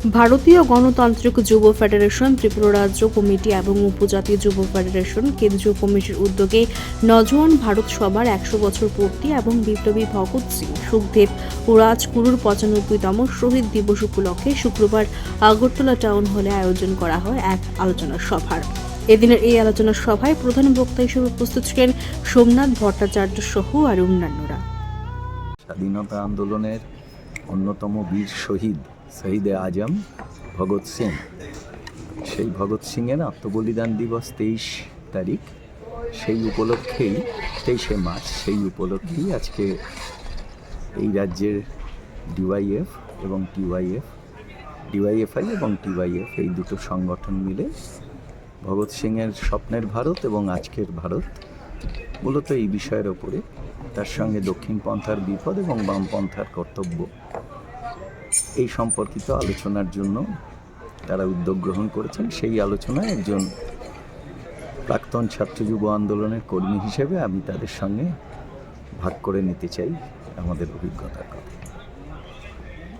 ভারতীয় গণতান্ত্রিক যুব ফেডারেশন, ত্রিপুরা রাজ্য কমিটি এবং উপজাতীয় যুব ফেডারেশন কেন্দ্রীয় কমিটির উদ্যোগে নজওয়ান ভারত সভার একশো বছর পূর্তি এবং বিপ্লবী ভগৎ সিং সুখদেব ও রাজগুরুর পঁচানব্বইতম শহীদ দিবস উপলক্ষে শুক্রবার আগরতলা টাউন হলে আয়োজন করা হয় এক আলোচনা সভার। এদিনের এই আলোচনা সভায় প্রধান বক্তা হিসেবে উপস্থিত ছিলেন সোমনাথ ভট্টাচার্য সহ আর অন্যান্যরা। স্বাধীনতা আন্দোলনের অন্যতম বীর শহীদ শহীদে আজম, ভগৎ সিং। সেই ভগৎ সিংয়ের আত্মবলিদান দিবস তেইশ তারিখ। সেই উপলক্ষেই, তেইশে মার্চ, সেই উপলক্ষেই আজকে এই রাজ্যের ডিওয়াইএফ এবং টিওয়াইএফ, ডিওয়াইএফআই এবং টিওয়াইএফ এই দুটো সংগঠন মিলে ভগৎ সিংয়ের স্বপ্নের ভারত এবং আজকের ভারত মূলত এই বিষয়ের ওপরে। তার সঙ্গে দক্ষিণ পন্থার বিপদ এবং বামপন্থার কর্তব্য। এই সম্পর্কিত আলোচনার জন্য তারা উদ্যোগ গ্রহণ করেছেন। সেই আলোচনায় একজন প্রাক্তন ছাত্র যুব আন্দোলনের কর্মী হিসেবে আমি তাদের সঙ্গে ভাগ করে নিতে চাই আমাদের অভিজ্ঞতার কথা।